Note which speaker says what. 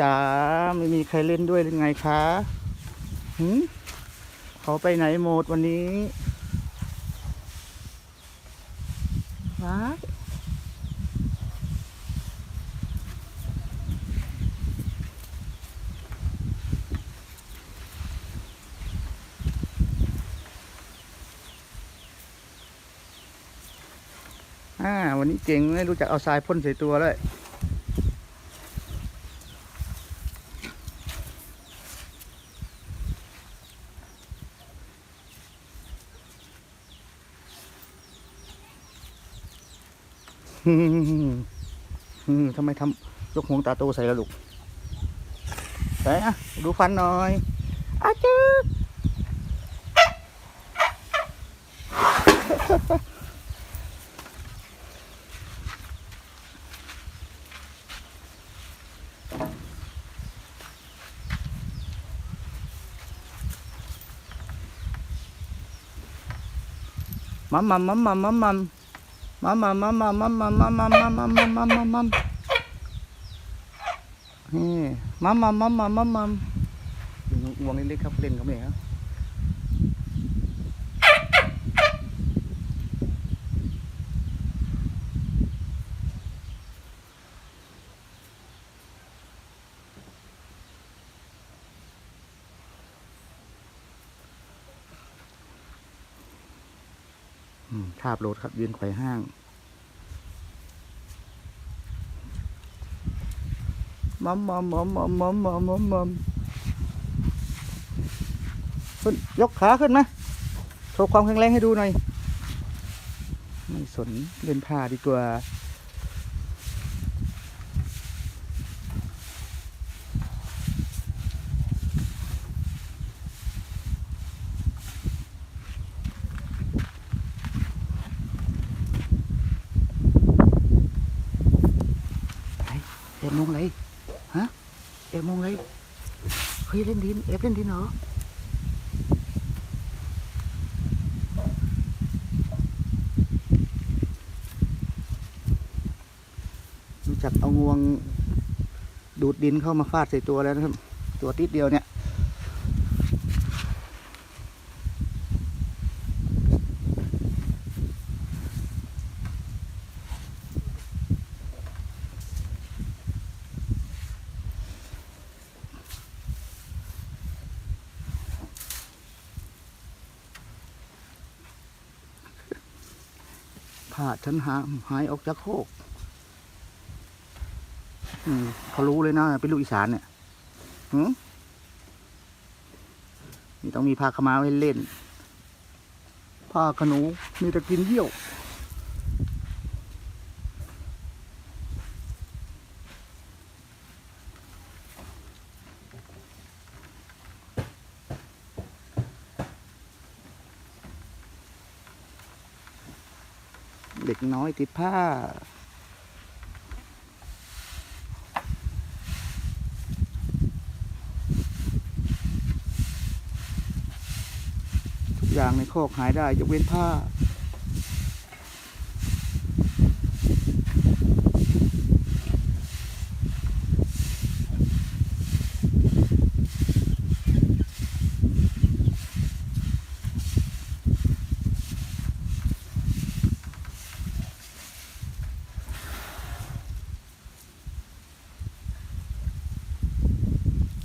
Speaker 1: จ๋าไม่มีใครเล่นด้วยหรือไงคะหืมเขาไปไหนหมดวันนี้ว้าอ่าวันนี้เก่งไม่รู้จักเอาทรายพ่นใส่ตัวเลย อืมอืม ทำไมทำยกหงตาโตใส่ละลูกไหนอะดูฟันหน่อยอาจืดมัมมัมมัมมัมมัมมัม มัมมัมมัมมัมมัมมัมมัมมัมมัมมัมมัมมัมมัมมัมนี่มัมมัมมัมมัมมัมมัมวงเล็กๆครับเล่นเขาเองครับ ทาบโรดครับ ยืนไขว่ห้าง มอมมอมมอมมอมมอมมอมมอมมัมขึ้นยกขาขึ้นไหมโชว์ความแข็งแรงให้ดูหน่อย ไม่สนเล่นผ้าดีกว่า เอ็มงอะไรฮะเอ็มมงอะไรเฮ้ยเล่นดินเอฟเล่นดินเหรอรู้จักเอางวงดูดดินเข้ามาฟาดใส่ตัวแล้วนะครับ ตัวติดเดียวเนี่ย ผ้าฉันหาหายออกจากโคกอืมเขารู้เลยนะเป็นลูกอีสานเนี่ยหืมนี่ต้องมีผ้าขาวมาไว้เล่น ผ้าขนหนูมีแต่กินเยี่ยว เด็กน้อยติดผ้า ทุกอย่างในคอกหายได้ยกเว้นผ้า